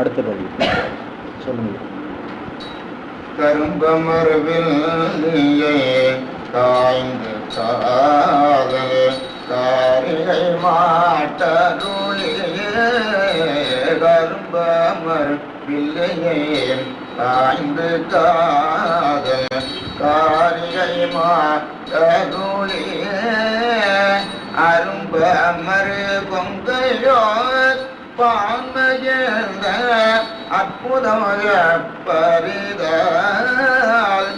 அடுத்த பதிவு சொல்லுங்க கரும்பமரவில் காய்ந்து காதல் காரிகை மாட்டருளியே கரும்பமர் பிள்ளையே காய்ந்து காதல் காரிகை மாட்டருளியே அரும்பமர் கொங்கையோ பான்மையந்த அற்புதம் எப்பரிதால்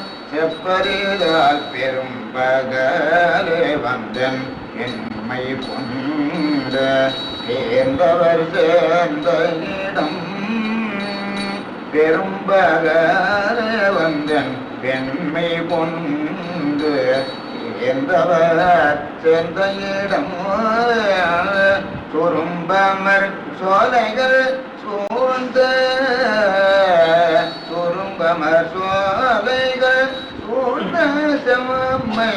எப்பரிதால் பெரும் பகலே வந்தன் என்மை கொண்ட சேர்ந்தவர் சேர்ந்த இடம். பெரும் பகலே வந்தன் பெண்மை கொண்டு சேர்ந்தவர் சேர்ந்த இடம். துரும்பமர் சோலைகள் சூழ்ந்த. துரும்பமர் சோலைகள் சூழ்ந்த செம்மை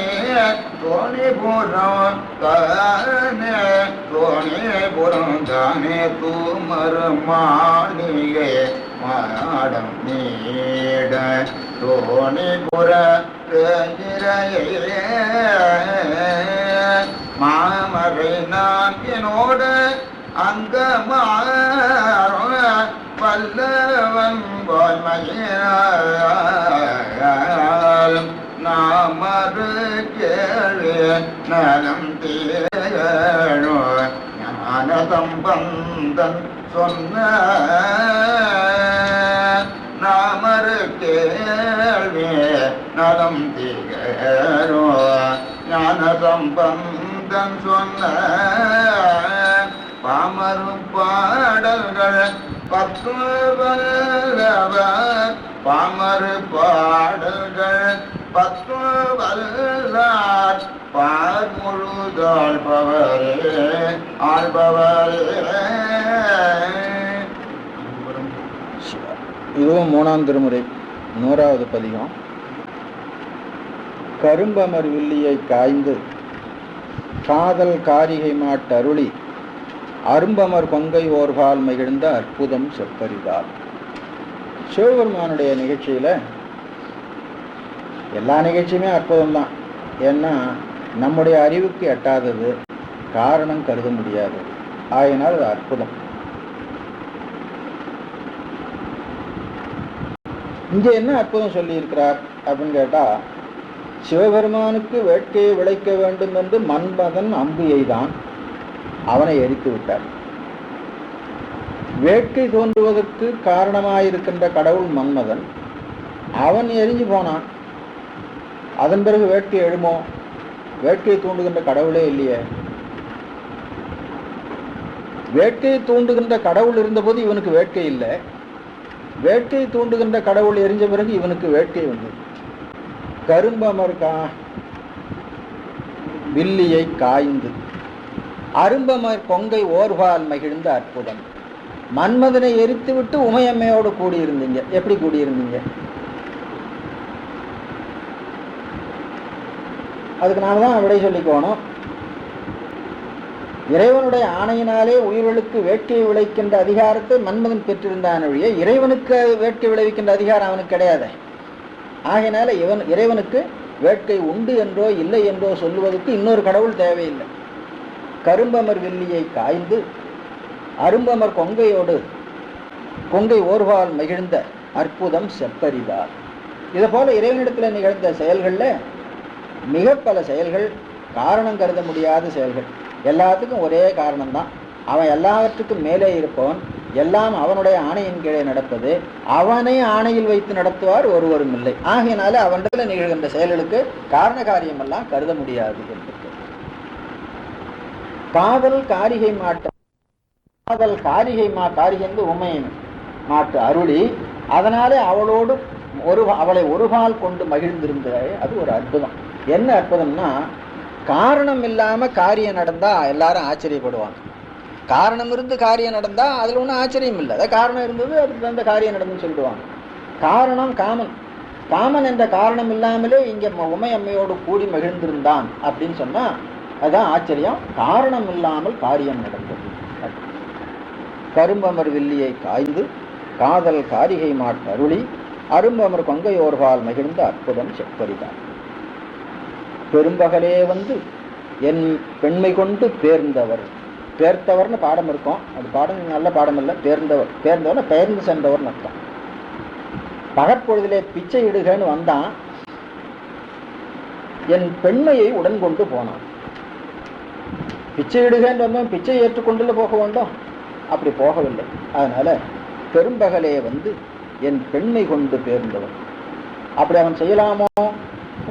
தோணிபுரம் தானே. தோணிபுரம் தானே தூமர் மாளிகை மாடம் நீட. தோணிபுர மாமரை நான் என்னோடு அங்க பல்லவன் வாழ்மையால் நாமரு கேள்வி நலம் தீரோ ஞானதம் பந்தன் சொன்ன நாமரு கேள்வி நலம் தீரோ ஞான சம்பந்தன் சொன்ன பாமரும் பாடல்கள் பத்து வல்லவர் பாமரு பாடல்கள் பத்து வல்லார் பார் முழுதாழ்பவரே ஆழ்பவரே. இதுவும் மூணாம் திருமுறை நூறாவது பதிகம். கரும்பமர் வில்லியை காய்ந்து காதல் காரிகை மாட்டருளி. அரும்பமர் கொங்கை ஓர்கால் மகிழ்ந்த அற்புதம் செப்பரிதால் சிவபெருமானுடைய நிகழ்ச்சியில எல்லா நிகழ்ச்சியுமே அற்புதம் தான் ஏன்னா நம்முடைய அறிவுக்கு எட்டாதது காரணம் கருத முடியாது. ஆயினால் அது அற்புதம். இங்கே என்ன அற்புதம் சொல்லியிருக்கிறார் அப்படின்னு கேட்டால் சிவபெருமானுக்கு வேட்கையை விளைக்க வேண்டும் என்று மன்மதன் அம்பு எய்தான் அவனை எரித்து விட்டார். வேட்கை தோன்றுவதற்கு காரணமாயிருக்கின்ற கடவுள் மன்மதன் அவன் எரிஞ்சு போனான். அதன் பிறகு வேட்கை எழுமோ? வேட்கையை தூண்டுகின்ற கடவுளே இல்லையே. வேட்கையை தூண்டுகின்ற கடவுள் இருந்தபோது இவனுக்கு வேட்கை இல்லை. வேட்கையை தூண்டுகின்ற கடவுள் எரிஞ்ச பிறகு இவனுக்கு வேட்கை வந்தது கரும்பமர் கா வில்லியை காய்ந்து. அரும்பமர் கொங்கை ஓர்வால் மகிழ்ந்த அற்புதம். மன்மதனை எரித்து விட்டு உமையம்மையோடு கூடியிருந்தீங்க. எப்படி கூடியிருந்தீங்க? அதுக்கு தான் விடை சொல்லிக்கோணும். இறைவனுடைய ஆணையினாலே உயிர்களுக்கு வேட்கையை விளைக்கின்ற அதிகாரத்தை மன்மதன் பெற்றிருந்தான் ஒழிய இறைவனுக்கு வேட்கை விளைவிக்கின்ற அதிகாரம் அவனுக்கு கிடையாது. ஆகையினால இவன் இறைவனுக்கு வேட்கை உண்டு என்றோ இல்லை என்றோ சொல்லுவதற்கு இன்னொரு கடவுள் தேவையில்லை. கரும்பமர் வில்லியை காய்ந்து அரும்பமர் கொங்கையோடு கொங்கை ஓர்வால் மகிழ்ந்த அற்புதம் செப்பரிதார் இதை போல இறைவனிடத்தில் நிகழ்ந்த செயல்களில் மிக பல செயல்கள் காரணம் கருத முடியாத செயல்கள். எல்லாத்துக்கும் ஒரே காரணம்தான். அவன் எல்லாவற்றுக்கும் மேலே இருப்பவன் எல்லாம் அவனுடைய ஆணையின் கீழே நடப்பது அவனை ஆணையில் வைத்து நடத்துவார் ஒருவரும் இல்லை. ஆகையினால அவனிடத்தில் நிகழ்கின்ற செயல்களுக்கு காரண காரியமெல்லாம் கருத முடியாது காதல் காரிகை மாட்ட காதல் காரிகை மா காரிகை உமை மாட்டு அருளி அதனாலே அவளோடு ஒரு அவளை ஒருபால் கொண்டு மகிழ்ந்திருந்தாய் அது ஒரு அற்புதம். என்ன அற்புதம்னா காரணம் இல்லாம காரியம் நடந்தா எல்லாரும் ஆச்சரியப்படுவாங்க. காரணம் இருந்து காரியம் நடந்தால் அதில் ஒன்றும் ஆச்சரியம் இல்லை. அதான் காரணம் இருந்தது அதுக்கு தகுந்த காரியம் நடந்துன்னு சொல்லிடுவாங்க. காரணம் காமன். காமன் என்ற காரணம் இல்லாமலே இங்கே ம- உமை அம்மையோடு கூடி மகிழ்ந்திருந்தான் அப்படின்னு சொன்னால் அதுதான் ஆச்சரியம். காரணம் இல்லாமல் காரியம் நடந்தது. கரும்பமர் வில்லியை காய்ந்து காதல் காரிகை மாட்டருளி அரும்பமர் கொங்கையோர்பால் மகிழ்ந்த அற்புதம் செப்பரிதான் பெரும்பகலே வந்து என் பெண்மை கொண்டு பேர்ந்தவர். பேர்த்தவர்னு பாடம் இருக்கும். அது பாடம் நல்ல பாடம் இல்லை. பேர்ந்தவர் தேர்ந்தவர்னு பெயர்ந்து சென்றவர்னு அர்த்தம். பகற்பொழுதிலே பிச்சை இடுகன்னு வந்தான். என் பெண்மையை உடன் கொண்டு போனான். பிச்சை இடுகன்னு வந்தவன் பிச்சை ஏற்றுக்கொண்டுல போக வேண்டும். அப்படி போகவில்லை. அதனால பெரும்பகலே வந்து என் பெண்மை கொண்டு பேர்ந்தவன். அப்படி அவன் செய்யலாமோ?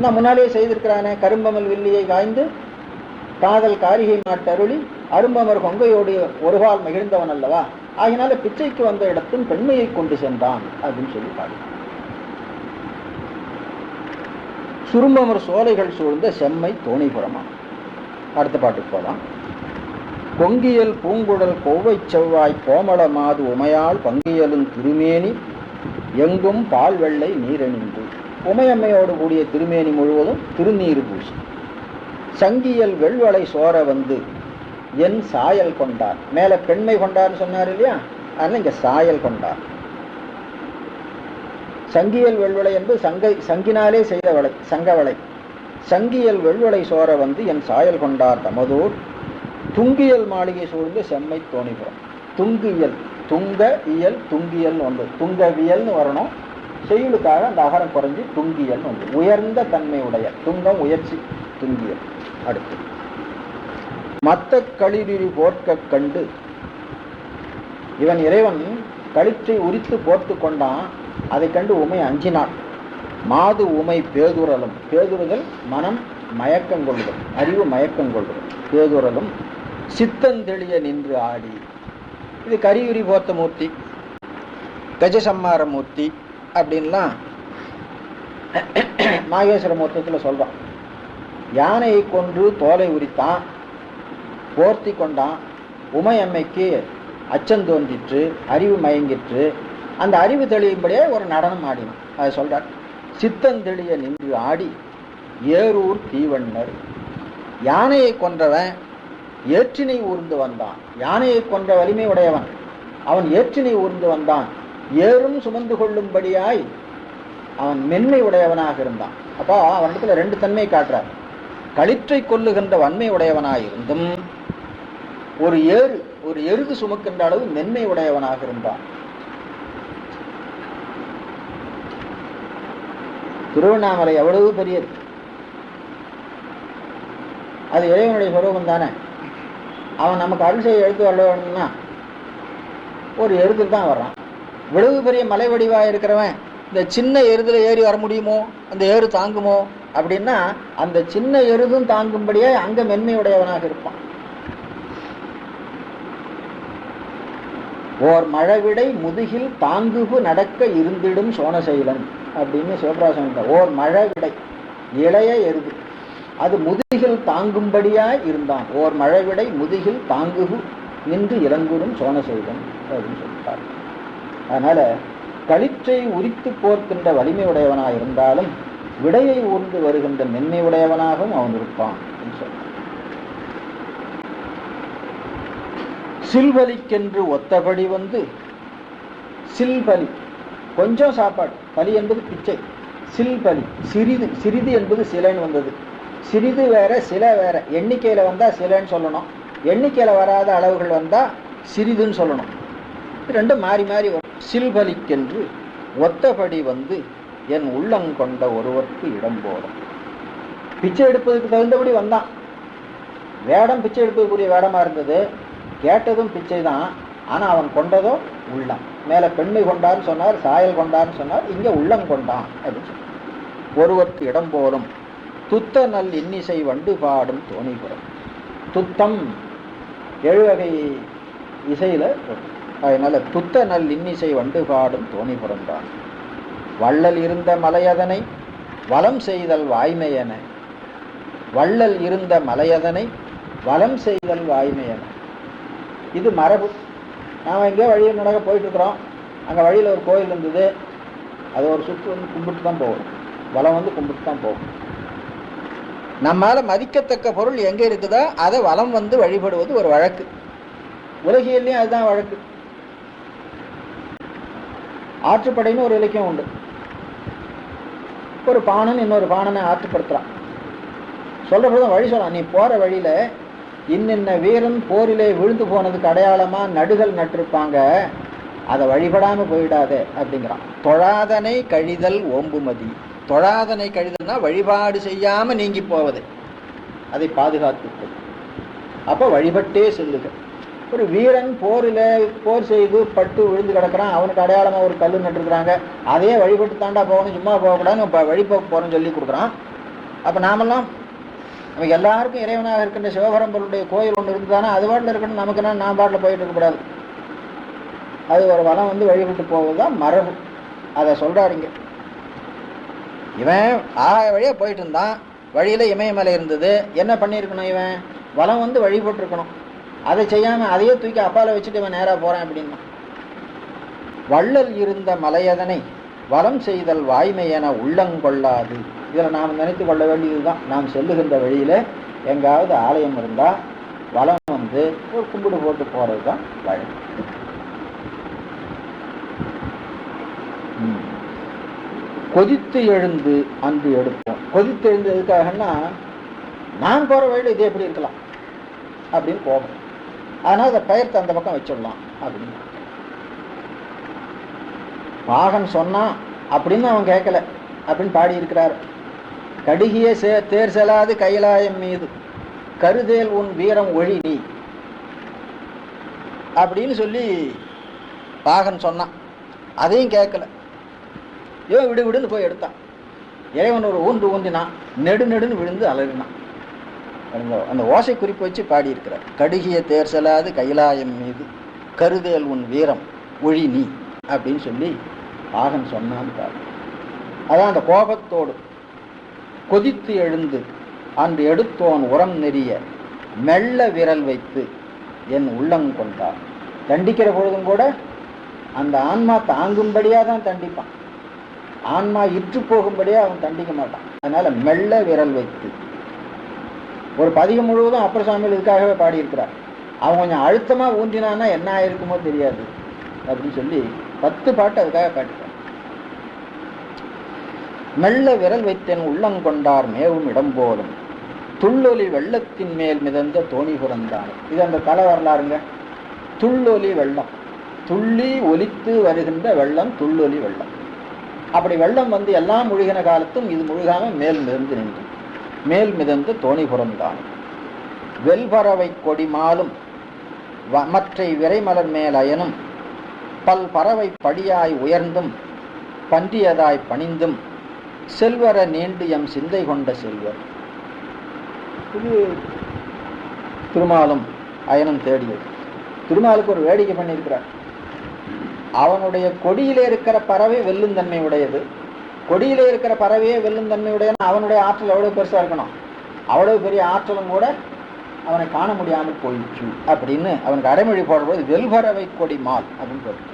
நான் முன்னாலே செய்திருக்கிறானே கரும்பமல் வில்லியை காய்ந்து காதல் காரிகை நாட்டருளி அரும்பமர் கொங்கையோடு ஒருவால் மகிழ்ந்தவன் அல்லவா? ஆகினால பிச்சைக்கு வந்த இடத்தும் பெண்மையை கொண்டு சென்றான் அப்படின்னு சொல்லி பாடு. சுரும்பமர் சோலைகள் சூழ்ந்த செம்மை தோணிபுரமா அடுத்த பாட்டுக்கு போலாம். கொங்கியல் பூங்குழல் கோவை செவ்வாய் கோமள மாது உமையால் பங்கியலும் திருமேனி எங்கும் பால் வெள்ளை நீரணிந்து. உமையம்மையோடு கூடிய திருமேனி முழுவதும் திருநீர் பூசி. சங்கியல் வெள்வளை சோர வந்து என் சாயல் கொண்டார் மேலே பெண்மை கொண்டார்னு சொன்னார் இல்லையா? அதனால் இங்கே சாயல் கொண்டார் சங்கியல் வெள்வளை என்பது சங்கை சங்கினாலே செய்த வளை சங்கவளை சங்கியல் வெள்வளை சோர வந்து என் சாயல் கொண்டார் தமதூர். துங்கியல் மாளிகை சூழ்ந்து செம்மை தோணிபுரம். துங்கியல் துங்க இயல் துங்கியல் ஒன்று துங்கவியல்னு வரணும். செய்யுளுக்காக அந்த அகரம் குறைஞ்சி துங்கியல் வந்து உயர்ந்த தன்மையுடைய துங்கம் உயர்ச்சி துங்கியல். அடுத்து மத்த களிரிரி போர்க்க கண்டு இவன் இறைவன் கழுத்தை உரித்து போர்த்து கொண்டான் அதை கண்டு உமை அஞ்சினான். மாது உமை பேதுரலும் பேதுறுதல் மனம் மயக்கம் கொள்ளுதல் அறிவு மயக்கம் கொள்ளுதல் பேதுரலும் சித்தந்தெளிய நின்று ஆடி. இது கரியுரி போர்த்த மூர்த்தி கஜசம்மார மூர்த்தி அப்படின்லாம் நாகேஸ்வர மூர்த்தத்தில் சொல்கிறான் யானையை கொன்று தோலை உரித்தான் போர்த்தி கொண்டான் உமையம்மைக்கு அச்சம் தோன்றிற்று அறிவு மயங்கிற்று. அந்த அறிவு தெளியும்படியே ஒரு நடனம் ஆடினான். அதை சொல்கிறார் சித்தந்தெளிய நின்று ஆடி ஏரூர் தீவண்ணர். யானையை கொன்றவன் ஏற்றினை ஊர்ந்து வந்தான். யானையை கொன்ற வலிமை உடையவன். அவன் ஏற்றினை ஊர்ந்து வந்தான். ஏறும் சுமந்து கொள்ளும்படியாய் அவன் மென்மை உடையவனாக இருந்தான். அப்போ அவனிடத்துல ரெண்டு தன்மை காட்டுறார். களிற்றை கொல்லுகின்ற வன்மை உடையவனாயிருந்தும் ஒரு ஏறு ஒரு எருது சுமக்கின்ற அளவு மென்மை உடையவனாக இருந்தான். திருவண்ணாமலை எவ்வளவு பெரியது? அது இறைவனுடைய சுரூபம் தானே. அவன் நமக்கு அருள் செய்ய எழுத்து வரணும்னா ஒரு எருது தான் வர்றான். இவ்வளவு பெரிய மலை வடிவாக இருக்கிறவன் இந்த சின்ன எருதில் ஏறி வர முடியுமோ? அந்த ஏறு தாங்குமோ? அப்படின்னா அந்த சின்ன எருதும் தாங்கும்படியே அங்க மென்மையுடையவனாக இருப்பான். ஓர் மழவிடை முதுகில் தாங்குகு நடக்க இருந்திடும் சோனசைலன் அப்படின்னு சிவபிராசன் ஓர் மழவிடை இளைய எருது அது முதுகில் தாங்கும்படியாய் இருந்தான். ஓர் மழவிடை முதுகில் தாங்குகு நின்று இறங்குடும் சோனசைலன் அப்படின்னு சொல்லிட்டார். அதனால களிற்றை உரித்து போர்க்கின்ற வலிமை உடையவனாய் இருந்தாலும் விடையை ஊர்ந்து வருகின்ற மென்மை உடையவனாகவும் அவன் இருப்பான் அப்படின்னு சில்வலிக்கென்று ஒத்தபடி வந்து சில்பலி கொஞ்சம் சாப்பாடு பலி என்பது பிச்சை. சில்பலி சிறிது சிறிது என்பது சிலைன்னு வந்தது. சிறிது வேற சில வேற. எண்ணிக்கையில வந்தா சிலைன்னு சொல்லணும். எண்ணிக்கையில வராத அளவுகள் வந்தா சிறிதுன்னு சொல்லணும். ரெண்டும் மாறி மாறி வரும். சில்பலிக்கென்று ஒத்தபடி வந்து என் உள்ளங்கொண்ட ஒருவருக்கு இடம் போடும். பிச்சை எடுப்பதுக்கு தகுந்தபடி வந்தான். வேடம் பிச்சை எடுப்பதற்குரிய வேடமா இருந்தது. கேட்டதும் பிச்சை தான். ஆனால் அவன் கொண்டதோ உள்ளம். மேலே பெண்மை கொண்டான்னு சொன்னார் சாயல் கொண்டான்னு சொன்னார் இங்கே உள்ளம் கொண்டான் அப்படின்னு சொன்னார். ஒருவருக்கு இடம் போலும் துத்த நல் இன்னிசை வண்டு பாடும் தோணிபுரம் துத்தம் எழுவகை இசையில் வரும். அதனால துத்த நல் இன்னிசை வண்டு பாடும் தோணி தான் வள்ளல் இருந்த மலையதனை வளம் செய்தல் வாய்மையென. வள்ளல் இருந்த மலையதனை வளம் செய்தல் வாய்மையென. இது மரபு. நாம் எங்கேயோ வழியில் நடக்க போயிட்டு இருக்கிறோம் அங்கே வழியில் ஒரு கோயில் இருந்தது. அது ஒரு சுற்று வந்து கும்பிட்டு தான் போகும். வளம் வந்து கும்பிட்டு தான் போகும். நம்மால் மதிக்கத்தக்க பொருள் எங்கே இருக்குதோ அதை வளம் வந்து வழிபடுவது ஒரு வழக்கு. உலகியல்லையும் அதுதான் வழக்கு. ஆற்றுப்படைன்னு ஒரு இலக்கியம் உண்டு. ஒரு பாணன் இன்னொரு பாணனை ஆற்றுப்படுத்துறான். சொல்றப்பதான் வழி சொல்லலாம் நீ போற வழியில இன்னின்ன வீரன் போரிலே விழுந்து போனதுக்கு அடையாளமா நடுகள் நட்டிருப்பாங்க. அதை வழிபடாம போயிடாதே அப்படிங்கிறான். தொழாதனை கழிதல் ஓம்புமதி. தொழாதனை கழிதல்னா வழிபாடு செய்யாம நீங்கி போவது. அதை பாதுகாத்து அப்போ வழிபட்டே செல்லுக. ஒரு வீரன் போரில் போர் செய்து பட்டு விழுந்து கிடக்குறான். அவனுக்கு அடையாளமாக ஒரு கல் நட்டுருக்குறாங்க அதையே வழிபட்டு தாண்டா போகணும் சும்மா போகக்கூடாதுன்னு இப்போ வழிபோக்கு போகிறோன்னு சொல்லி கொடுக்குறான். அப்போ நாமெல்லாம் நம்ம எல்லாருக்கும் இறைவனாக இருக்கின்ற சிவபரம்பருடைய கோயில் ஒன்று இருந்துதானே அது பாட்டில் இருக்கணும். நமக்குன்னா நான் பாட்டில் போயிட்டு இருக்கக்கூடாது அது ஒரு வளம் வந்து வழிபட்டு போவது தான் மரபு. அதை சொல்கிறாருங்க இவன் ஆகாய வழியாக போயிட்டு இருந்தான். வழியில் இமயமலை இருந்தது. என்ன பண்ணியிருக்கணும் இவன்? வளம் வந்து வழிபட்டிருக்கணும். அதை செய்யாமல் அதையே தூக்கி அப்பால வச்சுட்டு இவன் நேராக போகிறான் அப்படின்னா. வள்ளல் இருந்த மலையதனை வளம் செய்தல் வாய்மை என உள்ளங்கொள்ளாது இதில் நாம் நினைத்து கொள்ள வேண்டியதுதான். நாம் செல்லுகின்ற வழியில் எங்காவது ஆலயம் இருந்தால் வளம் வந்து ஒரு கும்பிடு போட்டு போகிறது தான் வழி கொதித்து எழுந்து அன்று எடுப்போம். கொதித்து எழுந்ததுக்காகன்னா நான் போகிற வழியில் இது எப்படி இருக்கலாம். அப்படின்னு போகணும் அதனால் அதை பெயர்த்து அந்த பக்கம் வச்சிடலாம் அப்படின்னு. பாகன் சொன்னான் அப்படின்னு அவன் கேட்கல அப்படின்னு பாடி இருக்கிறார். கடுகிய சே தேர் செலாது கைலாயம் மீது. கருதேல் உன் வீரம் ஒழி நீ. அப்படின்னு சொல்லி பாகன் சொன்னான். அதையும் கேட்கல. ஐயோ விடு விடுன்னு போய் எடுத்தான். இறைவன் ஒரு ஊன்று ஊந்தினான். நெடு நெடுன்னு விழுந்து அலறினான். அந்த அந்த ஓசை குறிப்பு வச்சு பாடியிருக்கிறார். கடுகிய தேர் செலாது கைலாயம் மீது கருதேல் உன் வீரம் ஒழி நீ அப்படின்னு சொல்லி ஆகன் சொன்னான் பாரு. அதான் அந்த கோபத்தோடு கொதித்து எழுந்து அன்று எடுத்தோன் உரம் நெறிய மெல்ல விரல் வைத்து என் உள்ளம் கொண்டார் தண்டிக்கிற பொழுதும் கூட அந்த ஆன்மா தாங்கும்படியாக தான் தண்டிப்பான். ஆன்மா இற்று போகும்படியா அவன் தண்டிக்க மாட்டான். அதனால் மெல்ல விரல் வைத்து ஒரு பதிகம் முழுவதும் அப்பர் சுவாமிகள் இதுக்காகவே பாடியிருக்கிறார். அவன் கொஞ்சம் அழுத்தமாக ஊன்றினான்னா என்ன ஆயிருக்குமோ தெரியாது. அப்படின்னு சொல்லி பத்து பாட்டு அதுக்காக பாடிட்டான் மெல்ல விரல் வைத்தேன் உள்ளங்கொண்டார் மேவும் இடம் போலும். துள்ளொலி வெள்ளத்தின் மேல் மிதந்த தோணி புறந்தான் இது அந்த தலை வரலாறுங்க. துள்ளொலி வெள்ளம். துள்ளி ஒலித்து வருகின்ற வெள்ளம் துள்ளொலி வெள்ளம். அப்படி வெள்ளம் வந்து எல்லாம் முழுகின காலத்தும் இது முழுகாமல் மேல் மிதந்து நின்று மேல் மிதந்து தோணிபுரந்தான் வெல்பறவை கொடிமாலும் வ- மற்றை விரைமலர் மேல் அயனும் பல் பறவை படியாய் உயர்ந்தும் பன்றியதாய் பணிந்தும் செல்வர நீண்டு எம் சிந்தை கொண்ட செல்வர். இது திருமாலும் அயனம் தேடியது. திருமாலுக்கு ஒரு வேடிக்கை பண்ணியிருக்கிறார். அவனுடைய கொடியிலே இருக்கிற பறவை வெல்லும் தன்மை உடையது. கொடியில இருக்கிற பறவையே வெல்லும் தன்மையுடைய அவனுடைய ஆற்றல் எவ்வளவு பெருசா இருக்கணும்? அவ்வளவு பெரிய ஆற்றலும் கூட அவனை காண முடியாமல் போயிடுச்சு அப்படின்னு அவனுக்கு அடைமொழி போடும்போது வெல்பறவை கொடி மால் அப்படின்னு போட்டு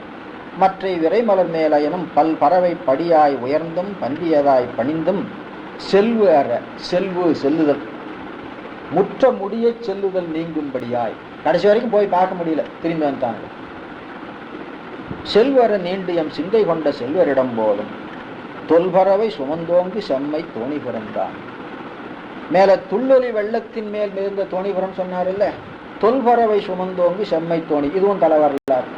மற்ற விரைமலர் மேலயனும் பல் பறவை படியாய் உயர்ந்தும் பந்தியதாய் பணிந்தும் செல்வு அற செல்வு செல்லுதல் முற்ற முடிய செல்லுதல் நீங்கும்படியாய். கடைசி வரைக்கும் போய் பார்க்க முடியல திரும்பி வந்தாங்க செல்வர நீண்டு எம் சிந்தை கொண்ட செல்வரிடம் போலும் தொல்பறவை சுமந்தோங்கு செம்மை தோணிபுரம் தான். மேல துள்ளொலி வெள்ளத்தின் மேல் மிகுந்த தோணிபுரம் சொன்னார்ல தொல்பறவை சுமந்தோங்கு செம்மை தோணி. இதுவும் தலை வரலாறு.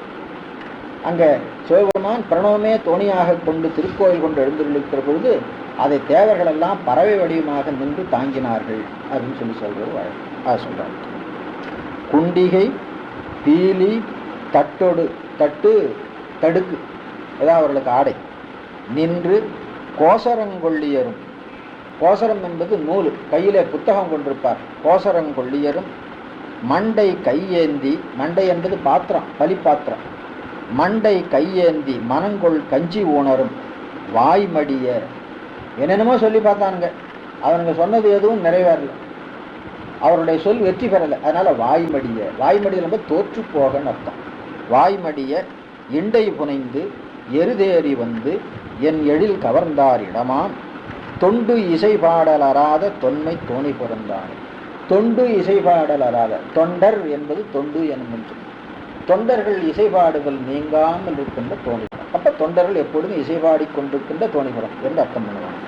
அங்க சிவபெருமான் பிரணவமே தோணியாக கொண்டு திருக்கோயில் கொண்டு எழுந்துள்ளிருக்கிற பொழுது அதை தேவர்கள் எல்லாம் பறவை வடிவமாக நின்று தாங்கினார்கள் அப்படின்னு சொல்லி சொல்றது வழக்கம் சொல்றாங்க குண்டிகை பீலி தட்டோடு தட்டு தடுக்கு அதான் அவர்களுக்கு ஆடை. நின்று கோசரங்கொள்ளியரும் கோசரம் என்பது நூல். கையிலே புத்தகம் கொண்டிருப்பார். கோசரங்கொள்ளியரும் மண்டை கையேந்தி மண்டை என்பது பாத்திரம் பலிப்பாத்திரம் மண்டை கையேந்தி மனங்கொள் கஞ்சி ஊனரும். வாய்மடிய. என்னென்னமோ சொல்லி பார்த்தானுங்க. அவனுங்க சொன்னது எதுவும் நிறைவேறல. அவருடைய சொல் வெற்றி பெறலை. அதனால வாய்மடிய. வாய்மடிய ரொம்ப தோற்று போகன்னு அர்த்தம். வாய்மடிய இண்டை புனைந்து எருதேறி வந்து என் எழில் கவர்ந்தார் இடமாம். தொண்டு இசை பாடலராத தொன்மை தோணி பிறந்தான் தொண்டு இசை பாடலராத தொண்டர் என்பது தொண்டு என்னும் தொண்டர்கள் இசைபாடுகள் நீங்காமல் இருக்கின்ற தோணிபுரம் அப்ப தொண்டர்கள் எப்பொழுதும் இசைபாடி கொண்டிருக்கின்ற தோணிபுரம் என்று அர்த்தம் பண்ணுவாங்க.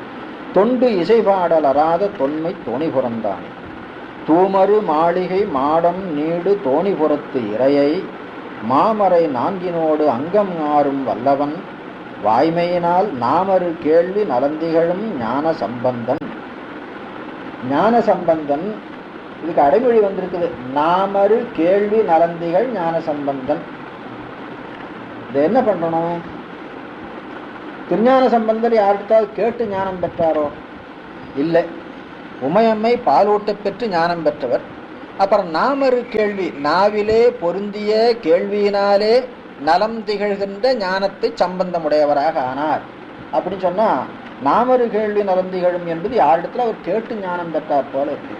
தொண்டு இசைபாடல் அறாத தொன்மை தோணிபுரம்தான் தூமரு மாளிகை மாடம் நீடு தோணிபுரத்து இறையை. மாமரை நான்கினோடு அங்கம் ஆறும் வல்லவன். வாய்மையினால் நாமறு கேள்வி நலந்திகளும் ஞான சம்பந்தன். ஞான சம்பந்தன் இதுக்கு அடைமொழி வந்திருக்குது. நாமரு கேள்வி நலந்திகள் ஞான சம்பந்தன். இதை என்ன பண்ணணும்? திருஞான சம்பந்தர் யார்கிட்டாவது கேட்டு ஞானம் பெற்றாரோ? இல்லை. உமையம்மை பாலூட்ட பெற்று ஞானம் பெற்றவர். அப்புறம் நாமரு கேள்வி நாவிலே பொருந்திய கேள்வியினாலே நலம் திகழ்கின்ற ஞானத்தை சம்பந்தமுடையவராக ஆனார். அப்படின்னு சொன்னா நாமரு கேள்வி நலம் திகழும் என்பது யாரிடத்துல அவர் கேட்டு ஞானம் பெற்றார் போல இருக்கு.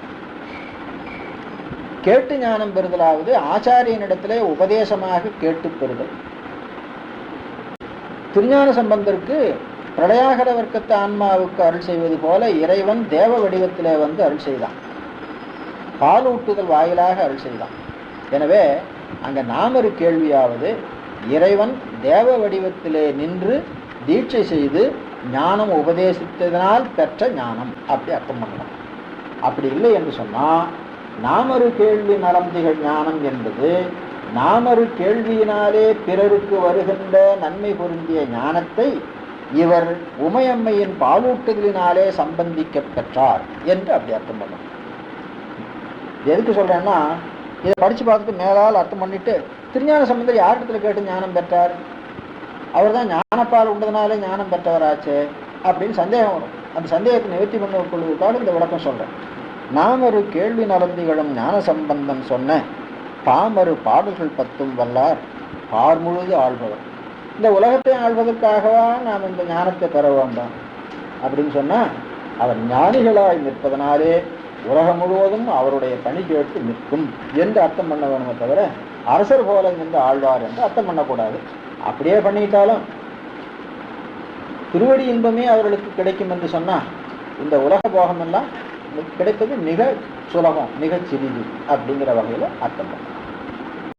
கேட்டு ஞானம் பெறுதலாவது ஆச்சாரியனிடத்திலே உபதேசமாக கேட்டு பெறுதல். திருஞான சம்பந்தருக்கு பிரளயாகர வர்க்கத்து ஆன்மாவுக்கு அருள் செய்வது போல இறைவன் தேவ வடிவத்திலே வந்து அருள் செய்தான். பாலூட்டுதல் வாயிலாக அருள் செய்தான். எனவே அங்க நாமரு கேள்வியாவது இறைவன் தேவ வடிவத்திலே நின்று தீட்சை செய்து ஞானம் உபதேசித்ததனால் பெற்ற ஞானம். அப்படி அர்த்தம் பண்ணலாம் அப்படி இல்லை என்று சொன்னால் நாமரு கேள்வி நலந்திகள் ஞானம் என்பது நாமரு கேள்வியினாலே பிறருக்கு வருகின்ற நன்மை பொருந்திய ஞானத்தை இவர் உமையம்மையின் பாலூட்டுதலினாலே சம்பந்திக்க பெற்றார் என்று அப்படி அர்த்தம் பண்ணணும். எதுக்கு சொல்கிறேன்னா இதை படித்து பார்த்துட்டு மேலால் அர்த்தம் பண்ணிட்டு திருஞான சம்பந்தர் யார்கிட்ட கேட்டு ஞானம் பெற்றார்? அவர் தான் ஞானப்பால் உண்டதுனாலே ஞானம் பெற்றவராச்சே அப்படின்னு சந்தேகம் வரும். அந்த சந்தேகத்தை நிவர்த்தி பண்ண கொள்வதற்காக இந்த விளக்கம் சொல்றேன். நாமரு கேள்வி நலந்திகளும் ஞான சம்பந்தம் சொன்ன பாமரு பாடல்கள் பத்தும் வல்லார் பார் முழுது ஆள்பவர். இந்த உலகத்தை ஆள்வதற்காகவா நாம் இந்த ஞானத்தை பெற வேண்டாம்? அப்படின்னு சொன்னால் அவர் ஞானிகளாய் நிற்பதனாலே உலகம் முழுவதும் அவருடைய பணி கேட்டு நிற்கும் என்று அர்த்தம் பண்ண வேணுமே தவிர அரசர் போல நின்று ஆழ்வார் என்று அர்த்தம் பண்ணக்கூடாது. அப்படியே பண்ணிட்டாலும் திருவடி இன்பமே அவர்களுக்கு கிடைக்கும் என்று சொன்னா இந்த உலக போகமெல்லாம் கிடைத்தது கிடைப்பது மிக சுலபம் மிக சிறிது அப்படிங்கிற வகையில அர்த்தம் பண்ணலாம்.